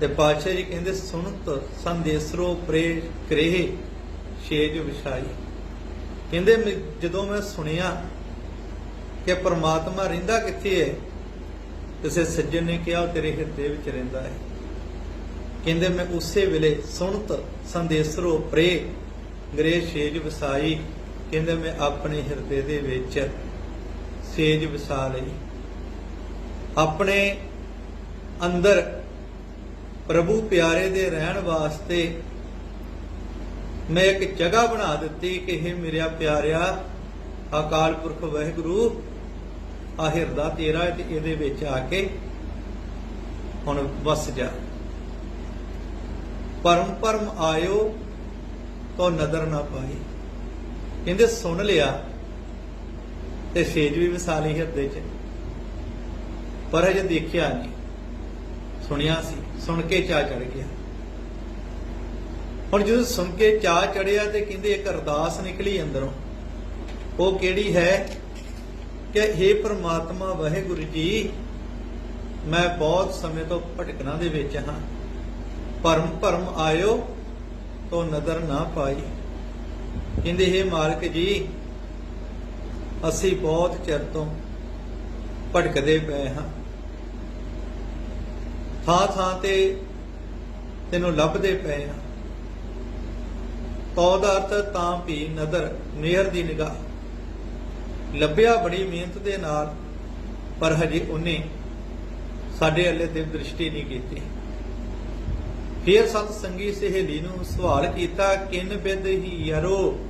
ਤੇ ਪਾਤਸ਼ਾਹ ਜੀ ਕਹਿੰਦੇ, ਸੁਣਤ ਸੰਦੇਸਰੋ ਪ੍ਰੇ ਕ੍ਰੇਹ, ਛੇਜ ਵਿਛਾਈ। ਕਹਿੰਦੇ, ਮੈਂ- ਜਦੋਂ ਮੈਂ ਸੁਣਿਆ ਕਿ ਪ੍ਰਮਾਤਮਾ ਰਹਿੰਦਾ ਕਿੱਥੇ ਹੈ ਕਿਸੇ ਸੱਜਣ ਨੇ ਕਿਹਾ ਤੇਰੇ ਹਿਰਦੇ ਵਿੱਚ ਰਹਿੰਦਾ ਹੈ। ਕਹਿੰਦੇ, ਮੈਂ ਉਸੇ ਵੇਲੇ ਸੁਣਤ ਸੰਦੇਸਰੋ ਪ੍ਰੇ ਗਰੇ ਛੇਜ ਵਸਾਈ ਕਹਿੰਦੇ, ਮੈਂ ਆਪਣੇ ਹਿਰਦੇ ਦੇ ਵਿੱਚ ਸੇਜ ਵਸਾ ਲਈ। ਆਪਣੇ ਅੰਦਰ ਪ੍ਰਭੂ ਪਿਆਰੇ ਦੇ ਰਹਿਣ ਵਾਸਤੇ ਮੈਂ ਇੱਕ ਜਗ੍ਹਾ ਬਣਾ ਦਿੱਤੀ ਕਿ ਇਹ ਮੇਰਾ ਪਿਆਰਿਆ ਅਕਾਲ ਪੁਰਖ ਵਾਹਿਗੁਰੂ ਆ ਹਿਰਦਾ ਤੇਰਾ ਤੇ ਇਹਦੇ ਵਿੱਚ ਆ ਕੇ ਹੁਣ ਵਸ ਜਾ। ਪਰਮ ਪਰਮ ਆਇਓ ਤੋ ਨਦਰ ਨਾ ਪਾਈ। ਕਹਿੰਦੇ, ਸੁਣ ਲਿਆ ਤੇ ਸੇਜ ਵੀ ਵਸਾ ਲਈ ਹਿਰਦੇ 'ਚ। ਪਰ ਹਜੇ ਦੇਖਿਆ ਨਹੀਂ। ਸੁਣਿਆ ਸੀ, ਸੁਣ ਕੇ ਚਾਹ ਚੜ ਗਿਆ। ਹੁਣ ਜਦੋਂ ਸੁਣ ਕੇ ਚਾਹ ਚੜਿਆ ਤੇ ਕਹਿੰਦੇ ਇੱਕ ਅਰਦਾਸ ਨਿਕਲੀ ਅੰਦਰੋਂ, ਉਹ ਕਿਹੜੀ ਹੈ? ਕਿ हे ਪ੍ਰਮਾਤਮਾ, ਵਾਹਿਗੁਰੂ ਜੀ, ਮੈਂ ਬਹੁਤ ਸਮੇਂ ਤੋਂ ਭਟਕਣਾ ਦੇ ਵਿੱਚ ਹਾਂ। ਭਰਮ ਭਰਮ ਆਇਓ ਤੋ ਨਦਰ ਨਾ ਪਾਈ। ਕਹਿੰਦੇ हे ਮਾਲਕ ਜੀ, ਅਸੀਂ ਬਹੁਤ ਚਿਰ ਤੋਂ ਭਟਕਦੇ ਪਏ ਹਾਂ। ਥਾਂ ਥਾਂ ਤੇ ਤੈਨੂੰ ਲੱਭਦੇ ਪਏ ਹਾਂ ਤੋ ਤਾਂ ਵੀ ਨਦਰ ਮਿਹਰ ਦੀ ਨਿਗਾਹ। ਲੱਭਿਆ ਬੜੀ ਮਿਹਨਤ ਦੇ ਨਾਲ, ਪਰ ਹਜੇ ਉਹਨੇ ਸਾਡੇ ਅੱਲੇ ਤੇ ਦ੍ਰਿਸ਼ਟੀ ਨਹੀਂ ਕੀਤੀ। ਫਿਰ ਸਤ ਸੰਗੀ ਸਹੇਲੀ ਨੂੰ ਸਵਾਲ ਕੀਤਾ, ਕਿਨ ਬਿਦ ਹੀ ਯਰੋ,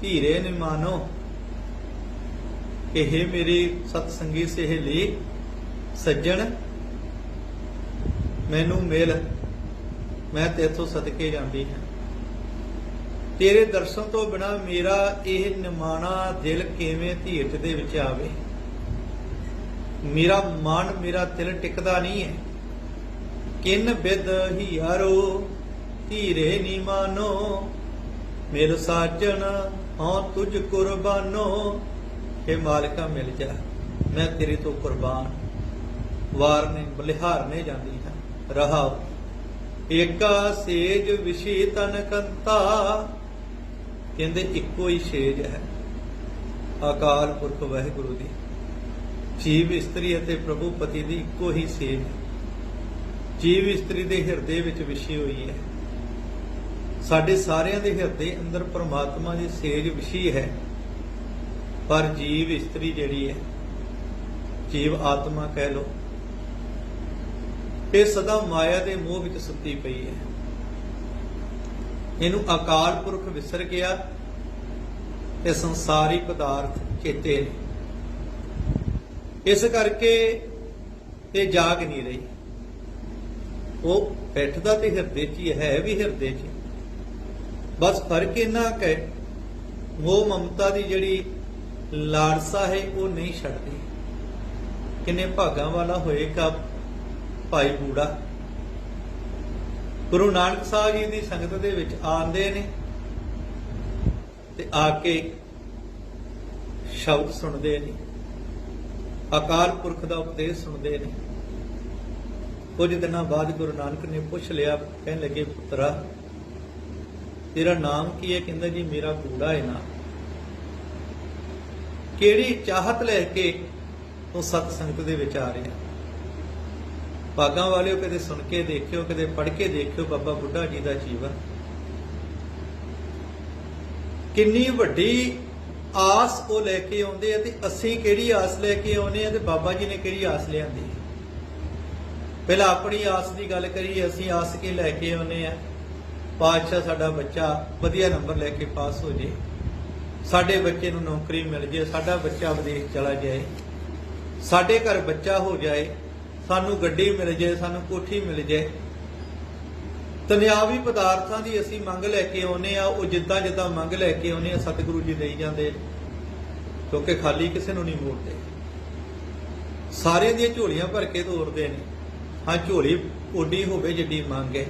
ਧੀਰੇ ਨ ਮਾਨੋ? ਇਹ ਮੇਰੀ ਸਤ ਸੰਗੀ ਸਹੇਲੀ, ਸੱਜਣ ਮੈਨੂੰ ਮਿਲ। ਮੈਂ ਤੇਥੋਂ ਸਦਕੇ ਜਾਂਦੀ ਹਾਂ। ਤੇਰੇ ਦਰਸ਼ਨ ਤੋਂ ਬਿਨਾ ਮੇਰਾ ਇਹ ਨਿਮਾਣਾ ਦਿਲ ਕਿਵੇਂ ਧੀਰਜ ਦੇ ਵਿੱਚ ਆਵੇ? ਮੇਰਾ ਮਨ ਮੇਰਾ ਦਿਲ ਟਿਕਦਾ ਨਹੀਂ ਹੈ। ਕਿਨ ਬਿਦ ਹੀਰੋ ਧੀਰੇ ਨੀ ਮਾਨੋ। ਮੇਰ ਸਾਜਣ ਹਾਂ ਤੁਝ ਕੁਰਬਾਨੋ। हे ਮਾਲਕਾ ਮਿਲ ਜਾ, ਮੈਂ ਤੇਰੇ ਤੋਂ ਕੁਰਬਾਨ। ਵਾਰ ਨੇ ਬਲਿਹਾਰ ਨੇ ਜਾਂਦੀ ਹਾਂ। ਰਹਾ। ਏਕਾ ਸੇਜ ਵਿਸ਼ੀ ਤਨ ਕੰਤਾ। ਕਹਿੰਦੇ ਇੱਕੋ ਹੀ ਸੇਜ ਹੈ। ਅਕਾਲ ਪੁਰਖ ਵਾਹਿਗੁਰੂ ਦੀ। ਜੀਵ ਇਸਤਰੀ ਅਤੇ ਪ੍ਰਭੂ ਪਤੀ ਦੀ ਇੱਕੋ ਹੀ ਸੇਜ ਹੈ। ਜੀਵ ਇਸਤਰੀ ਦੇ ਹਿਰਦੇ ਵਿੱਚ ਵਿਸ਼ੀ ਹੋਈ ਹੈ। ਸਾਡੇ ਸਾਰਿਆਂ ਦੇ ਹਿਰਦੇ ਅੰਦਰ ਪਰਮਾਤਮਾ ਦੀ ਸੇਜ ਵਿਸ਼ੀ ਹੈ। ਪਰ ਜੀਵ ਇਸਤਰੀ ਜਿਹੜੀ ਹੈ, ਜੀਵ ਆਤਮਾ ਕਹਿ ਲੋ ਇਹ ਸਦਾ ਮਾਇਆ ਦੇ ਮੋਹ ਵਿੱਚ ਸੁੱਤੀ ਪਈ ਹੈ। ਇਹਨੂੰ ਅਕਾਲ ਪੁਰਖ ਵਿਸਰ ਗਿਆ ਤੇ ਸੰਸਾਰੀ ਪਦਾਰਥ ਚੇਤੇ ਇਸ ਕਰਕੇ ਇਹ ਜਾਗ ਨਹੀਂ ਰਹੀ। ਉਹ ਬੈਠਦਾ ਤੇ ਹਿਰਦੇ 'ਚ ਹੀ ਹੈ ਵੀ ਹਿਰਦੇ 'ਚ। ਬਸ ਫ਼ਰਕ ਇੰਨਾ ਕਿ ਮੋਹ ਮਮਤਾ ਦੀ ਜਿਹੜੀ ਲਾਲਸਾ ਹੈ, ਉਹ ਨਹੀਂ ਛੱਡਦੀ। ਕਿੰਨੇ ਭਾਗਾਂ ਵਾਲਾ ਹੋਏਗਾ ਭਾਈ ਬੂੜਾ। ਗੁਰੂ ਨਾਨਕ ਸਾਹਿਬ ਜੀ ਦੀ ਸੰਗਤ ਦੇ ਵਿੱਚ ਆਉਂਦੇ ਨੇ ਤੇ ਆ ਕੇ ਸ਼ਬਦ ਸੁਣਦੇ ਨੇ, ਅਕਾਲ ਪੁਰਖ ਦਾ ਉਪਦੇਸ਼ ਸੁਣਦੇ ਨੇ। ਕੁਝ ਦਿਨਾਂ ਬਾਅਦ ਗੁਰੂ ਨਾਨਕ ਨੇ ਪੁੱਛ ਲਿਆ, ਕਹਿਣ ਲੱਗੇ, ਪੁੱਤਰਾ, ਤੇਰਾ ਨਾਮ ਕੀ ਹੈ? ਕਹਿੰਦਾ ਜੀ, ਮੇਰਾ ਬੂੜਾ ਹੈ ਨਾ। ਕਿਹੜੀ ਚਾਹਤ ਲੈ ਕੇ ਉਹ ਸਤ ਸੰਗਤ ਦੇ ਵਿੱਚ ਆ ਰਿਹਾ? ਭਾਗਾਂ ਵਾਲਿਓ ਕਦੇ ਸੁਣ ਕੇ ਦੇਖਿਓ, ਕਦੇ ਪੜ੍ਹ ਕੇ ਦੇਖਿਓ ਬਾਬਾ ਬੁੱਢਾ ਜੀ ਦਾ ਜੀਵਨ। ਕਿੰਨੀ ਵੱਡੀ ਆਸ ਉਹ ਲੈ ਕੇ ਆਉਂਦੇ ਆ ਤੇ ਅਸੀਂ ਕਿਹੜੀ ਆਸ ਲੈ ਕੇ ਆਉਨੇ ਆ ਤੇ ਬਾਬਾ ਜੀ ਨੇ ਕਿਹੜੀ ਆਸ ਲਿਆਂਦੀ ਪਹਿਲਾਂ ਆਪਣੀ ਆਸ ਦੀ ਗੱਲ ਕਰੀਏ, ਅਸੀਂ ਆਸ ਕੀ ਲੈ ਕੇ ਆਉਨੇ ਆ? ਪਾਤਸ਼ਾਹ ਸਾਡਾ ਬੱਚਾ ਵਧੀਆ ਨੰਬਰ ਲੈ ਕੇ ਪਾਸ ਹੋ ਜੇ। ਸਾਡੇ ਬੱਚੇ ਨੂੰ ਨੌਕਰੀ ਮਿਲ ਜੇ, ਸਾਡਾ ਬੱਚਾ ਵਿਦੇਸ਼ ਚਲਾ ਜਾਏ। ਸਾਡੇ ਘਰ ਬੱਚਾ ਹੋ ਜਾਏ। ਸਾਨੂੰ ਗੱਡੀ ਮਿਲ ਜਾਏ ਸਾਨੂੰ ਕੋਠੀ ਮਿਲ ਜਾਏ ਦੁਨਿਆਵੀ ਪਦਾਰਥਾਂ ਦੀ ਅਸੀਂ ਮੰਗ ਲੈ ਕੇ ਆਉਨੇ ਆ ਉਹ ਜਿੱਦਾਂ ਜਿੱਦਾਂ ਮੰਗ ਲੈ ਕੇ ਆਉਨੇ ਆ ਸਤਿਗੁਰੂ ਜੀ ਦੇਈ ਜਾਂਦੇ। ਕਿਉਂਕਿ ਖਾਲੀ ਕਿਸੇ ਨੂੰ ਨਹੀਂ ਮੋੜਦੇ। ਸਾਰਿਆਂ ਦੀਆਂ ਝੋਲੀਆਂ ਭਰ ਕੇ ਤੋਰਦੇ ਨੇ। ਹਾਂ, ਝੋਲੀ ਓਡੀ ਹੋਵੇ ਜਿੱਡੀ ਮੰਗ ਹੈ,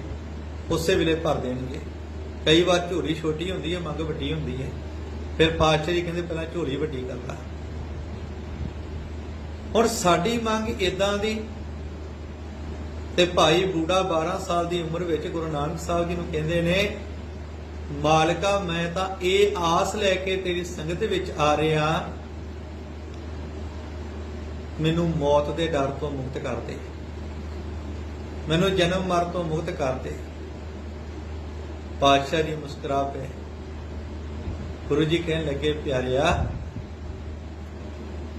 ਉਸੇ ਵੇਲੇ ਭਰ ਦੇਣਗੇ। ਕਈ ਵਾਰ ਝੋਲੀ ਛੋਟੀ ਹੁੰਦੀ ਹੈ, ਮੰਗ ਵੱਡੀ ਹੁੰਦੀ ਹੈ। ਫਿਰ ਪਾਤਸ਼ਾਹ ਜੀ ਕਹਿੰਦੇ ਪਹਿਲਾਂ ਝੋਲੀ ਵੱਡੀ ਕਰ ਲਾ। ਹੁਣ ਸਾਡੀ ਮੰਗ ਇਦਾਂ ਦੀ ਤੇ ਭਾਈ ਬੂੜਾ 12 ਸਾਲ ਦੀ ਉਮਰ ਵਿੱਚ ਗੁਰੂ ਨਾਨਕ ਸਾਹਿਬ ਜੀ ਨੂੰ ਕਹਿੰਦੇ ਨੇ, ਮਾਲਕਾ, ਮੈਂ ਤਾਂ ਇਹ ਆਸ ਲੈ ਕੇ ਤੇਰੀ ਸੰਗਤ ਵਿੱਚ ਆ ਰਿਹਾ, ਮੈਨੂੰ ਮੌਤ ਦੇ ਡਰ ਤੋਂ ਮੁਕਤ ਕਰ ਦੇ। ਮੈਨੂੰ ਜਨਮ ਮਰ ਤੋਂ ਮੁਕਤ ਕਰ ਦੇ। ਪਾਤਸ਼ਾਹ ਜੀ ਮੁਸਕਰਾ ਪਏ। ਗੁਰੂ ਜੀ ਕਹਿਣ ਲੱਗੇ, ਪਿਆਰਿਆ,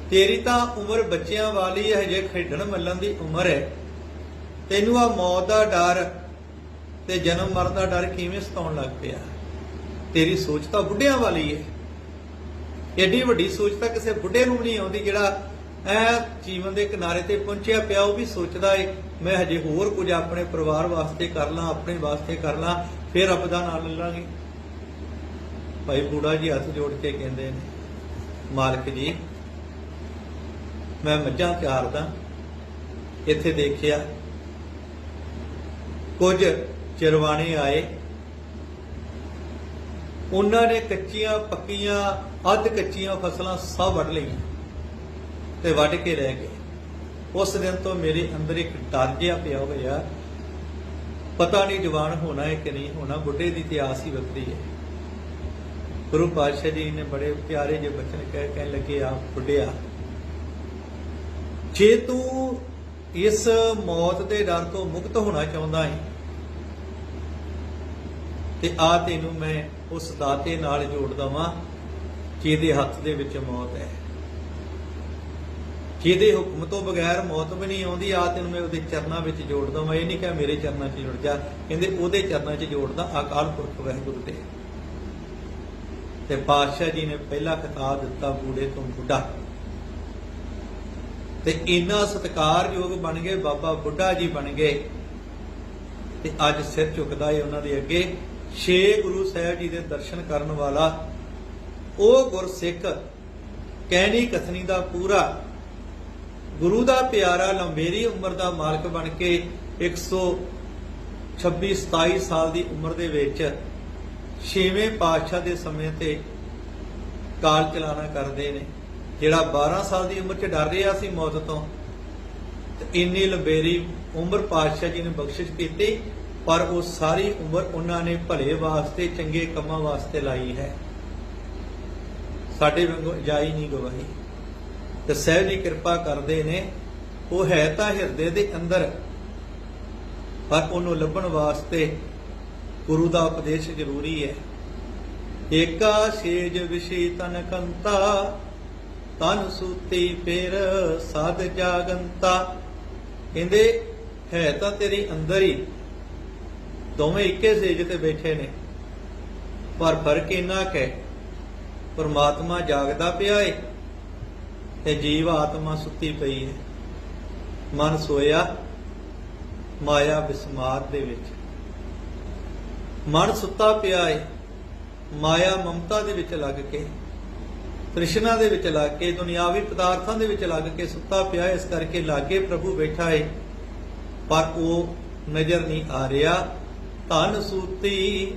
ਤੇਰੀ ਤਾਂ ਉਮਰ ਬੱਚਿਆਂ ਵਾਲੀ ਹੈ ਹਜੇ ਖੇਡਣ ਮੱਲਣ ਦੀ ਉਮਰ ਹੈ ਤੈਨੂੰ ਆ ਮੌਤ ਦਾ ਡਰ ਤੇ ਜਨਮ ਮਰਨ ਦਾ ਡਰ ਕਿਵੇਂ ਸਤਾਉਣ ਲੱਗ ਪਿਆ? ਤੇਰੀ ਸੋਚ ਤਾਂ ਬੁੱਢਿਆਂ ਵਾਲੀ ਹੈ ਏਡੀ ਵੱਡੀ ਸੋਚ ਤਾਂ ਕਿਸੇ ਬੁੱਢੇ ਨੂੰ ਨਹੀਂ ਆਉਂਦੀ ਜਿਹੜਾ ਐ ਜੀਵਨ ਦੇ ਕਿਨਾਰੇ ਤੇ ਪਹੁੰਚਿਆ ਪਿਆ, ਉਹ ਵੀ ਸੋਚਦਾ ਏ, ਮੈਂ ਹਜੇ ਹੋਰ ਕੁਝ ਆਪਣੇ ਪਰਿਵਾਰ ਵਾਸਤੇ ਕਰ ਲਾਂ, ਆਪਣੇ ਵਾਸਤੇ ਕਰ ਲਾਂ, ਫਿਰ ਰੱਬ ਦਾ ਨਾਮ ਲੈ ਲਾਂਗੇ। ਭਾਈ ਬੂੜਾ ਜੀ ਹੱਥ ਜੋੜ ਕੇ ਕਹਿੰਦੇ ਨੇ, ਮਾਲਕ ਜੀ, ਮੈਂ ਮੱਝਾਂ ਚਾਰਦਾ ਇੱਥੇ ਦੇਖਿਆ ਕੁਝ ਚਰਵਾਣੇ ਆਏ। ਉਹਨਾਂ ਨੇ ਕੱਚੀਆਂ, ਪੱਕੀਆਂ, ਅੱਧ ਕੱਚੀਆਂ ਫਸਲਾਂ ਸਭ ਵੱਢ ਲਈਆਂ ਤੇ ਵੱਢ ਕੇ ਰਹਿ ਗਏ। ਉਸ ਦਿਨ ਤੋਂ ਮੇਰੇ ਅੰਦਰ ਇੱਕ ਡਰ ਜਿਹਾ ਪਿਆ ਹੋਇਆ। ਪਤਾ ਨਹੀਂ ਜਵਾਨ ਹੋਣਾ ਹੈ ਕਿ ਨਹੀਂ ਹੋਣਾ, ਬੁੱਢੇ ਦੀ ਤੇ ਆਸ ਹੀ ਵੱਖਰੀ ਹੈ। ਗੁਰੂ ਪਾਤਸ਼ਾਹ ਜੀ ਨੇ ਬੜੇ ਪਿਆਰੇ ਜਿਹੇ ਬਚਨ ਕਹਿ ਕਹਿਣ ਲੱਗੇ ਆ ਬੁੱਢਿਆ, ਜੇ ਤੂੰ ਇਸ ਮੌਤ ਦੇ ਡਰ ਤੋਂ ਮੁਕਤ ਹੋਣਾ ਚਾਹੁੰਦਾ ਹੈ ਤੇ ਆ ਤੈਨੂੰ ਮੈਂ ਉਸ ਦਾਤੇ ਨਾਲ ਜੋੜ ਦਵਾਂ, ਜਿਹਦੇ ਹੱਥ ਦੇ ਵਿੱਚ ਮੌਤ ਹੈ। ਜਿਹਦੇ ਹੁਕਮ ਤੋਂ ਬਗੈਰ ਮੌਤ ਵੀ ਨਹੀਂ ਆਉਂਦੀ, ਆ ਤੈਨੂੰ ਮੈਂ ਉਹਦੇ ਚਰਨਾਂ ਵਿੱਚ ਜੋੜ ਦਵਾਂ। ਇਹ ਨਹੀਂ ਕਿ ਮੇਰੇ ਚਰਨਾਂ 'ਚ ਜੁੜ ਜਾ। ਕਹਿੰਦੇ ਉਹਦੇ ਚਰਨਾਂ 'ਚ ਜੋੜਦਾ ਅਕਾਲ ਪੁਰਖ ਵਾਹਿਗੁਰੂ ਦੇ ਤੇ ਪਾਤਸ਼ਾਹ ਜੀ ਨੇ ਪਹਿਲਾ ਖਿਤਾਬ ਦਿੱਤਾ ਬੂੜੇ ਤੋਂ ਬੁੱਢਾ। ਤੇ ਇੰਨਾ ਸਤਿਕਾਰਯੋਗ ਬਣ ਗਏ, ਬਾਬਾ ਬੁੱਢਾ ਜੀ ਬਣ ਗਏ। ਤੇ ਅੱਜ ਸਿਰ ਝੁਕਦਾ ਏ ਉਹਨਾਂ ਦੇ ਅੱਗੇ। ਛੇ ਗੁਰੂ ਸਾਹਿਬ ਜੀ ਦੇ ਦਰਸ਼ਨ ਕਰਨ ਵਾਲਾ, ਉਹ ਗੁਰਸਿੱਖ ਕਹਿਣੀ ਕਥਨੀ ਦਾ ਪੂਰਾ, ਗੁਰੂ ਦਾ ਪਿਆਰਾ ਲੰਬੇਰੀ ਉਮਰ ਦਾ ਮਾਲਕ ਬਣ ਕੇ 126 27 ਸਾਲ ਦੀ ਉਮਰ ਦੇ ਵਿੱਚ ਛੇਵੇਂ ਪਾਤਸ਼ਾਹ ਦੇ ਸਮੇਂ ਤੇ ਕਾਲ ਚਲਾਣਾ ਕਰਦੇ ਨੇ। ਜਿਹੜਾ 12 ਸਾਲ ਦੀ ਉਮਰ 'ਚ ਡਰ ਰਿਹਾ ਸੀ ਮੌਤ ਤੋਂ, ਤੇ ਇੰਨੀ ਲੰਬੇਰੀ ਉਮਰ ਪਾਤਸ਼ਾਹ ਜੀ ਨੇ ਬਖਸ਼ਿਸ਼ ਕੀਤੀ ਪਰ ਉਹ ਸਾਰੀ ਉਮਰ ਉਹਨਾਂ ਨੇ ਭਲੇ ਵਾਸਤੇ, ਚੰਗੇ ਕੰਮਾਂ ਵਾਸਤੇ ਲਾਈ ਹੈ। ਸਾਡੇ ਵਾਂਗੂ ਜਾਈ ਨਹੀਂ ਗਵਾਹੀ। ਤੇ ਸਹਿਬ ਜੀ ਕਿਰਪਾ ਕਰਦੇ ਨੇ, ਉਹ ਹੈ ਤਾਂ ਹਿਰਦੇ ਦੇ ਅੰਦਰ, ਪਰ ਉਹਨੂੰ ਲੱਭਣ ਵਾਸਤੇ ਗੁਰੂ ਦਾ ਉਪਦੇਸ਼ ਜ਼ਰੂਰੀ ਹੈ। ਏਕਾ ਸੇਜ ਵਿਸ਼ੇ ਤਨ ਕੰਤਾ, ਤਨ ਸੂਤੀ ਫਿਰ ਸਾਧ ਜਾਗੰਤਾ। ਕਹਿੰਦੇ, ਹੈ ਤਾਂ ਤੇਰੀ ਅੰਦਰ ਹੀ ਦੋਵੇਂ ਇੱਕੇ ਸੇਜ ਤੇ ਬੈਠੇ ਨੇ। ਪਰ ਫ਼ਰਕ ਇੰਨਾ ਕਿ ਪਰਮਾਤਮਾ ਜਾਗਦਾ ਪਿਆ ਏ ਤੇ ਜੀਵ ਆਤਮਾ ਸੁੱਤੀ ਪਈ ਹੈ। ਮਨ ਸੋਇਆ, ਮਾਇਆ ਬਿਸਮਾਰ ਦੇ ਵਿੱਚ। ਮਨ ਸੁੱਤਾ ਪਿਆ ਏ, ਮਾਇਆ ਮਮਤਾ ਦੇ ਵਿੱਚ ਲੱਗ ਕੇ, ਤ੍ਰਿਸ਼ਨਾ ਦੇ ਵਿੱਚ ਲੱਗ ਕੇ, ਦੁਨਿਆਵੀ ਪਦਾਰਥਾਂ ਦੇ ਵਿੱਚ ਲੱਗ ਕੇ ਸੁੱਤਾ ਪਿਆ ਇਸ ਕਰਕੇ ਲਾਗੇ ਪ੍ਰਭੂ ਬੈਠਾ ਏ, ਪਰ ਉਹ ਨਜ਼ਰ ਨਹੀਂ ਆ ਰਿਹਾ। ਧਨ ਸੂਤੀ,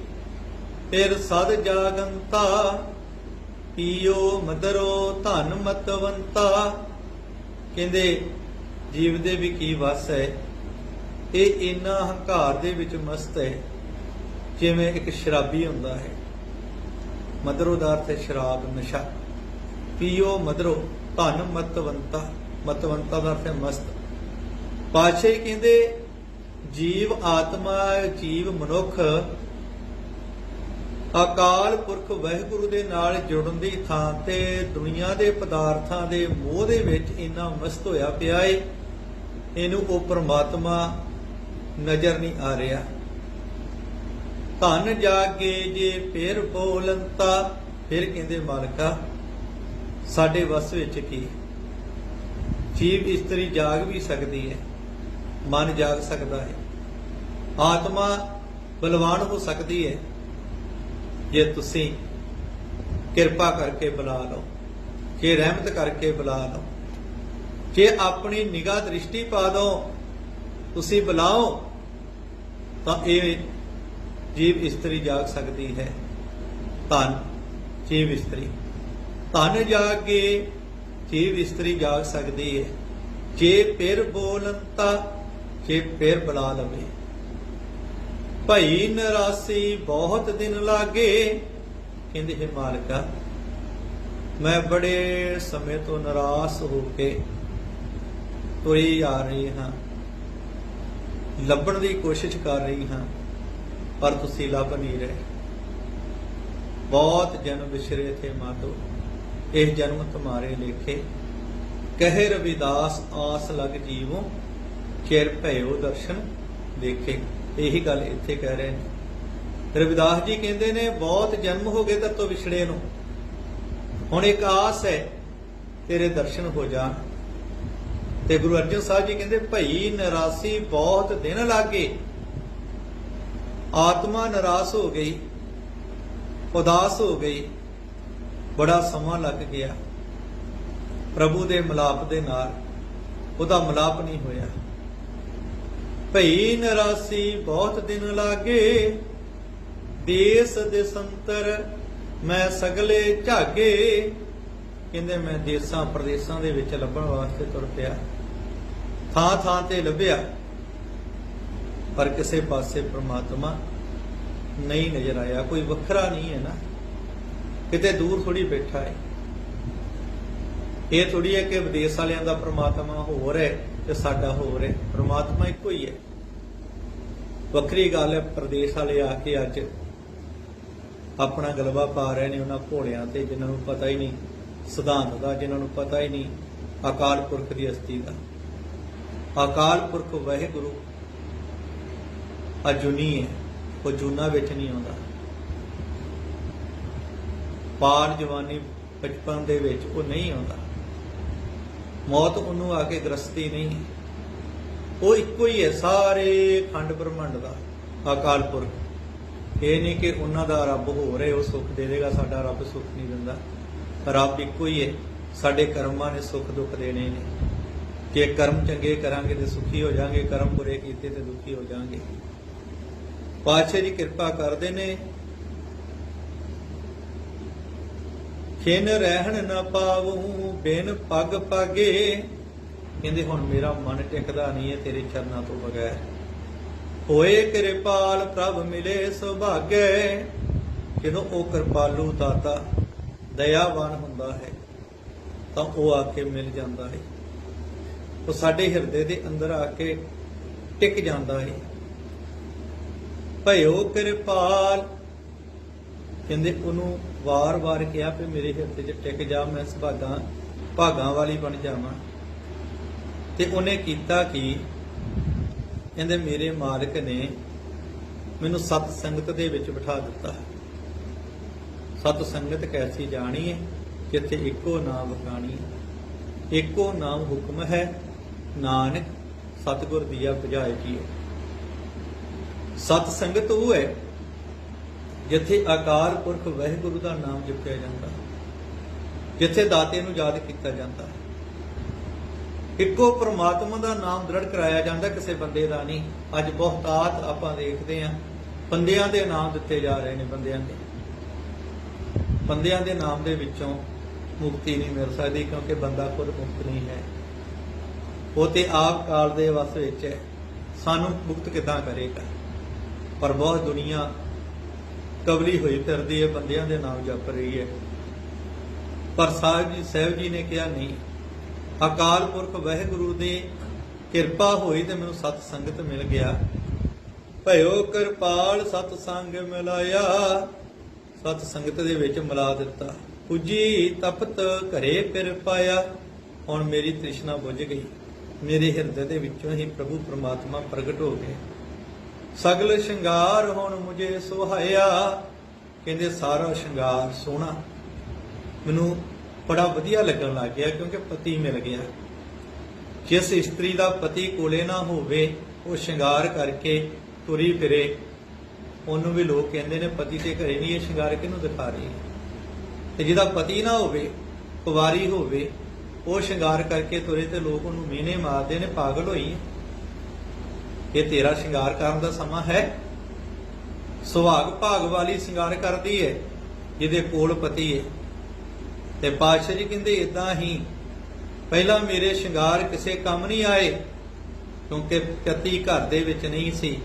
ਫਿਰ ਸਦ ਜਾਗੰਤਾ, ਪੀਓ ਮਦਰੋ ਧਨ ਮਤਵੰਤਾ। ਕਹਿੰਦੇ, ਜੀਵ ਦੇ ਵੀ ਕੀ ਵਸ ਹੈ? ਇਹ ਇੰਨਾ ਹੰਕਾਰ ਦੇ ਵਿੱਚ ਮਸਤ ਹੈ, ਜਿਵੇਂ ਇੱਕ ਸ਼ਰਾਬੀ ਹੁੰਦਾ ਹੈ। ਮਦਰੋ ਦਾ ਅਰਥ ਹੈ ਸ਼ਰਾਬ, ਨਸ਼ਾ। ਪੀਓ ਮਦਰੋ ਧਨ ਮਤਵੰਤਾ ਮਤਵੰਤਾ ਦਾ ਅਰਥ ਹੈ ਮਸਤ। ਪਾਤਸ਼ਾਹ ਕਹਿੰਦੇ ਜੀਵ ਆਤਮਾ, ਜੀਵ ਮਨੁੱਖ, ਅਕਾਲ ਪੁਰਖ ਵਾਹਿਗੁਰੂ ਦੇ ਨਾਲ ਜੁੜਨ ਦੀ ਥਾਂ ਤੇ ਦੁਨੀਆ ਦੇ ਪਦਾਰਥਾਂ ਦੇ ਮੋਹ ਦੇ ਵਿੱਚ ਇੰਨਾ ਮਸਤ ਹੋਇਆ ਪਿਆ ਏ, ਇਹਨੂੰ ਉਹ ਪ੍ਰਮਾਤਮਾ ਨਜ਼ਰ ਨਹੀਂ ਆ ਰਿਹਾ। ਧਨ ਜਾਗੇ ਜੇ ਫਿਰ ਬੋਲੰਤਾ, ਫਿਰ ਕਹਿੰਦੇ ਮਾਲਕਾ, ਸਾਡੇ ਵਸ ਵਿੱਚ ਕੀ? ਜੀਵ ਇਸਤਰੀ ਜਾਗ ਵੀ ਸਕਦੀ ਹੈ। ਮਨ ਜਾਗ ਸਕਦਾ ਹੈ। ਆਤਮਾ ਬਲਵਾਨ ਹੋ ਸਕਦੀ ਹੈ ਜੇ ਤੁਸੀਂ ਕਿਰਪਾ ਕਰਕੇ ਬੁਲਾ ਲਓ, ਜੇ ਰਹਿਮਤ ਕਰਕੇ ਬੁਲਾ ਲਓ। ਜੇ ਆਪਣੀ ਨਿਗਾਹ ਦ੍ਰਿਸ਼ਟੀ ਪਾ ਦੋ ਤੁਸੀਂ ਬੁਲਾਓ, ਤਾਂ ਇਹ ਜੀਵ ਇਸਤਰੀ ਜਾਗ ਸਕਦੀ ਹੈ। ਧਨ ਜੀਵ ਇਸਤਰੀ। ਧਨ ਜਾਗੇ ਜੀਵ ਇਸਤਰੀ ਜਾਗ ਸਕਦੀ ਹੈ। ਜੇ ਪਿਰ ਫਿਰ ਤਾਂ ਜੇ ਫੇਰ ਬੁਲਾ ਲਵੇ। ਭਈ ਨਰਾਸੀ ਬਹੁਤ ਦਿਨ ਲਾਗੇ, ਕਹਿੰਦੇ ਹੈ ਮਾਲਕਾ, ਮੈਂ ਬੜੇ ਸਮੇਂ ਤੋਂ ਨਿਰਾਸ਼ ਹੋ ਕੇ ਤੁਰੀ ਆ ਰਹੀ ਹਾਂ। ਲੱਭਣ ਦੀ ਕੋਸ਼ਿਸ਼ ਕਰ ਰਹੀ ਹਾਂ, ਪਰ ਤੁਸੀਂ ਲੱਭ ਨਹੀਂ ਰਹੇ। ਬਹੁਤ ਜਨਮ ਵਿਛਰੇ ਥੇ ਮਾਤੋ, ਇਹ ਜਨਮ ਤੁਹਾਰੇ ਲੇਖੇ। ਕਹੇ ਰਵਿਦਾਸ ਆਸ ਲਗ ਜੀਵੋ ਚਿਰ ਭਇਓ ਦਰਸ਼ਨ ਦੇਖੇ। ਇਹੀ ਗੱਲ ਇੱਥੇ ਕਹਿ ਰਹੇ ਨੇ। ਰਵਿਦਾਸ ਜੀ ਕਹਿੰਦੇ ਨੇ, ਬਹੁਤ ਜਨਮ ਹੋ ਗਏ ਤਤੋਂ ਵਿਛੜੇ ਨੂੰ। ਹੁਣ ਇੱਕ ਆਸ ਹੈ, ਤੇਰੇ ਦਰਸ਼ਨ ਹੋ ਜਾਣ। ਤੇ ਗੁਰੂ ਅਰਜਨ ਸਾਹਿਬ ਜੀ ਕਹਿੰਦੇ, ਭਈ ਨਰਾਸੀ ਬਹੁਤ ਦਿਨ ਲੱਗੇ ਆਤਮਾ ਨਿਰਾਸ਼ ਹੋ ਗਈ, ਉਦਾਸ ਹੋ ਗਈ, ਬੜਾ ਸਮਾਂ ਲੱਗ ਗਿਆ। ਪ੍ਰਭੂ ਦੇ ਮਿਲਾਪ ਦੇ ਨਾਲ ਉਹਦਾ ਮਿਲਾਪ ਨਹੀਂ ਹੋਇਆ। ਭਈ ਨਰਾਸੀ ਬਹੁਤ ਦਿਨ ਲਾਗੇ, ਦੇਸ ਦੇ ਸੰਤਰ ਮੈਂ ਸਗਲੇ ਝਾਗੇ। ਕਹਿੰਦੇ ਮੈਂ ਦੇਸਾਂ ਪ੍ਰਦੇਸਾਂ ਦੇ ਵਿੱਚ ਲੱਭਣ ਵਾਸਤੇ ਤੁਰ ਪਿਆ। ਥਾਂ ਥਾਂ ਤੇ ਲੱਭਿਆ। ਪਰ ਕਿਸੇ ਪਾਸੇ ਪ੍ਰਮਾਤਮਾ ਨਹੀਂ ਨਜ਼ਰ ਆਇਆ। ਕੋਈ ਵੱਖਰਾ ਨਹੀਂ ਹੈ ਨਾ। ਕਿਤੇ ਦੂਰ ਥੋੜੀ ਬੈਠਾ ਹੈ। ਇਹ ਥੋੜੀ ਹੈ ਕਿ ਵਿਦੇਸ਼ ਵਾਲਿਆਂ ਦਾ ਪ੍ਰਮਾਤਮਾ ਹੋਰ ਹੈ। ਤੇ ਸਾਡਾ ਹੋਰ ਹੈ। ਪ੍ਰਮਾਤਮਾ ਇੱਕੋ ਹੀ ਹੈ। ਵੱਖਰੀ ਗੱਲ ਹੈ, ਪ੍ਰਦੇਸ਼ ਵਾਲੇ ਆ ਕੇ ਅੱਜ ਆਪਣਾ ਗਲਵਾ ਪਾ ਰਹੇ ਨੇ ਉਹਨਾਂ ਭੋਲਿਆਂ ਤੇ, ਜਿਨ੍ਹਾਂ ਨੂੰ ਪਤਾ ਹੀ ਨਹੀਂ, ਸਿਧਾਂਤ ਦਾ, ਜਿਨ੍ਹਾਂ ਨੂੰ ਪਤਾ ਹੀ ਨਹੀਂ, ਅਕਾਲ ਪੁਰਖ ਦੀ ਅਸਤੀ ਦਾ। ਅਕਾਲ ਪੁਰਖ ਵਾਹਿਗੁਰੂ ਅਜੂਨੀ ਹੈ, ਉਹ ਜੂਨਾ ਵਿੱਚ ਨਹੀਂ ਆਉਂਦਾ। ਪਾਰ ਜਵਾਨੀ ਬਚਪਨ ਦੇ ਵਿੱਚ ਉਹ ਨਹੀਂ ਆਉਂਦਾ। ਮੌਤ ਉਹਨੂੰ ਆ ਕੇ ਗ੍ਰਸਤੀ ਨਹੀਂ ਉਹ ਇੱਕੋ ਹੀ ਹੈ, ਸਾਰੇ ਖੰਡ ਬ੍ਰਹਮੰਡ ਦਾ ਅਕਾਲ ਪੁਰਖ ਇਹ ਨਹੀਂ ਕਿ ਉਹਨਾਂ ਦਾ ਰੱਬ ਹੋ ਰਿਹਾ ਉਹ ਸੁੱਖ ਦੇ ਦੇਗਾ, ਸਾਡਾ ਰੱਬ ਸੁੱਖ ਨਹੀਂ ਦਿੰਦਾ। ਰੱਬ ਇੱਕੋ ਹੀ ਹੈ, ਸਾਡੇ ਕਰਮਾਂ ਨੇ ਸੁੱਖ ਦੁੱਖ ਦੇਣੇ ਨੇ। ਕਿ ਕਰਮ ਚੰਗੇ ਕਰਾਂਗੇ ਤੇ ਸੁਖੀ ਹੋ ਜਾਾਂਗੇ, ਕਰਮ ਬੁਰੇ ਕੀਤੇ ਤੇ ਦੁਖੀ ਹੋ ਜਾਾਂਗੇ। ਪਾਤਸ਼ਾਹ ਜੀ ਕਿਰਪਾ ਕਰਦੇ ਨੇ ਖਿਨ ਰਹਿਣ ਨਾ ਪਾਵੂ, ਬਿਨ ਪਗ ਪਾਗੇ। ਕਹਿੰਦੇ, ਹੁਣ ਮੇਰਾ ਮਨ ਟਿਕਦਾ ਨਹੀਂ ਹੈ ਤੇਰੇ ਚਰਨਾਂ ਤੋਂ ਬਗੈਰ। ਹੋਏ ਕਿਰਪਾਲ ਪ੍ਰਭ ਮਿਲੇ ਸੁਭਾਗੇ। ਜਦੋਂ ਉਹ ਕਿਰਪਾਲੂ ਦਾਤਾ ਦਇਆਵਾਨ ਹੁੰਦਾ ਹੈ, ਤਾਂ ਉਹ ਆ ਕੇ ਮਿਲ ਜਾਂਦਾ ਹੈ। ਉਹ ਸਾਡੇ ਹਿਰਦੇ ਦੇ ਅੰਦਰ ਆ ਕੇ ਟਿਕ ਜਾਂਦਾ ਹੈ। ਭਇਓ ਕਿਰਪਾਲ ਕਹਿੰਦੇ ਉਹਨੂੰ ਵਾਰ-ਵਾਰ ਕਿਹਾ ਵੀ ਮੇਰੇ ਹਿਰਦੇ 'ਚ ਟਿਕ ਜਾ, ਮੈਂ ਸੁਭਾਗਾਂ, ਭਾਗਾਂ ਵਾਲੀ ਬਣ ਜਾਵਾਂ। ਤੇ ਉਹਨੇ ਕੀਤਾ ਕਿ? ਕਹਿੰਦੇ ਮੇਰੇ ਮਾਲਕ ਨੇ ਮੈਨੂੰ ਸਤ ਸੰਗਤ ਦੇ ਵਿੱਚ ਬਿਠਾ ਦਿੱਤਾ ਸਤ ਸੰਗਤ ਕੈਸੀ ਜਾਣੀ ਹੈ? ਜਿੱਥੇ ਇੱਕੋ ਨਾਮ ਵਖਾਣੀ ਹੈ। ਇੱਕੋ ਨਾਮ ਹੁਕਮ ਹੈ, ਨਾਨਕ ਸਤਿਗੁਰ ਦੀਆ 부ਝਾਏ ਜੀਓ ਸਤ ਸੰਗਤ ਉਹ ਹੈ ਜਿੱਥੇ ਆਕਾਰ ਪੁਰਖ ਵਾਹਿਗੁਰੂ ਦਾ ਨਾਮ ਜਪਿਆ ਜਾਂਦਾ ਜਿੱਥੇ ਦਾਤੇ ਨੂੰ ਯਾਦ ਕੀਤਾ ਜਾਂਦਾ ਇੱਕੋ ਪ੍ਰਮਾਤਮਾ ਦਾ ਨਾਮ ਦ੍ਰਿੜ ਕਰਾਇਆ ਜਾਂਦਾ, ਕਿਸੇ ਬੰਦੇ ਦਾ ਨਹੀਂ। ਅੱਜ ਬਹੁਤਾਤ ਆਪਾਂ ਦੇਖਦੇ ਆਂ ਬੰਦਿਆਂ ਦੇ ਨਾਮ ਦਿੱਤੇ ਜਾ ਰਹੇ ਨੇ ਬੰਦਿਆਂ ਦੇ। ਬੰਦਿਆਂ ਦੇ ਨਾਮ ਦੇ ਵਿੱਚੋਂ ਮੁਕਤੀ ਨਹੀਂ ਮਿਲ ਸਕਦੀ, ਕਿਉਂਕਿ ਬੰਦਾ ਖੁਦ ਮੁਕਤ ਨਹੀਂ ਹੈ। ਉਹ ਤੇ ਆਪ ਕਾਲ ਦੇ ਵਸ ਵਿੱਚ ਹੈ। ਸਾਨੂੰ ਮੁਕਤ ਕਿੱਦਾਂ ਕਰੇਗਾ? ਪਰ ਬਹੁਤ ਦੁਨੀਆ ਕਬਲੀ ਹੋਈ ਫਿਰਦੀ ਹੈ, ਬੰਦਿਆਂ ਦੇ ਨਾਮ ਜਪ ਰਹੀ ਹੈ। ਪਰ ਸਾਹਿਬ ਜੀ ਸਾਹਿਬ ਜੀ ਨੇ ਕਿਹਾ, ਨਹੀਂ, ਅਕਾਲ ਪੁਰਖ ਵਾਹਿਗੁਰੂ ਦੀ ਕਿਰਪਾ ਹੋਈ ਤੇ ਮੈਨੂੰ ਸਤ ਸੰਗਤ ਮਿਲ ਗਿਆ। ਭਇਓ ਕਿਰਪਾਲ ਸਤ ਸੰਗ ਮਿਲਾਇਆ। ਸਤ ਸੰਗਤ ਦੇ ਵਿੱਚ ਮਿਲਾ ਦਿੱਤਾ। ਪੁੱਜੀ ਤਪਤ ਘਰੇ ਫਿਰ ਪਾਇਆ। ਹੁਣ ਮੇਰੀ ਤ੍ਰਿਸ਼ਨਾ ਬੁੱਝ ਗਈ। ਮੇਰੇ ਹਿਰਦੇ ਦੇ ਵਿੱਚੋਂ ਹੀ ਪ੍ਰਭੂ ਪ੍ਰਮਾਤਮਾ ਪ੍ਰਗਟ ਹੋ ਗਏ। ਸਗਲ ਸ਼ਿੰਗਾਰ ਹੁਣ ਮੁਝੇ ਸੁਹਾਇਆ। ਕਹਿੰਦੇ, ਸਾਰਾ ਸ਼ਿੰਗਾਰ ਸੋਹਣਾ। ਮੈਨੂੰ ਬੜਾ ਵਧੀਆ ਲੱਗਣ ਲੱਗ ਗਿਆ ਕਿਉਂਕਿ ਪਤੀ ਮਿਲ ਗਿਆ। ਜਿਸ ਇਸਤਰੀ ਦਾ ਪਤੀ ਕੋਲੇ ਨਾ ਹੋਵੇ, ਉਹ ਸ਼ਿੰਗਾਰ ਕਰਕੇ ਤੁਰੀ ਫਿਰੇ। ਉਹਨੂੰ ਵੀ ਲੋਕ ਕਹਿੰਦੇ ਨੇ, ਪਤੀ ਤੇ ਘਰੇ ਨਹੀਂ, ਇਹ ਸ਼ਿੰਗਾਰ ਕਿਹਨੂੰ ਦਿਖਾ ਰਹੀ ਤੇ ਜਿਹਦਾ ਪਤੀ ਨਾ ਹੋਵੇ, ਕੁਵਾਰੀ ਹੋਵੇ, ਉਹ ਸ਼ਿੰਗਾਰ ਕਰਕੇ ਤੁਰੇ ਤੇ ਲੋਕ ਉਹਨੂੰ ਮੀਨੇ ਮਾਰਦੇ ਨੇ, ਪਾਗਲ ਹੋਈ ਇਹ ਤੇਰਾ ਸ਼ਿੰਗਾਰ ਕਰਨ ਦਾ ਸਮਾਂ ਹੈ। ਸੁਹਾਗ ਭਾਗ ਵਾਲੀ ਸ਼ਿੰਗਾਰ ਕਰਦੀ ਹੈ ਜਿਹਦੇ ਕੋਲ ਪਤੀ ਹੈ ਤੇ ਪਾਤਸ਼ਾਹ ਜੀ ਕਹਿੰਦੇ ਇਦਾਂ ਹੀ ਪਹਿਲਾਂ ਮੇਰੇ ਸ਼ਿੰਗਾਰ ਕਿਸੇ ਕੰਮ ਨਹੀਂ ਆਏ, ਕਿਉਂਕਿ ਪਤੀ ਘਰ ਦੇ ਵਿੱਚ ਨਹੀਂ ਸੀ।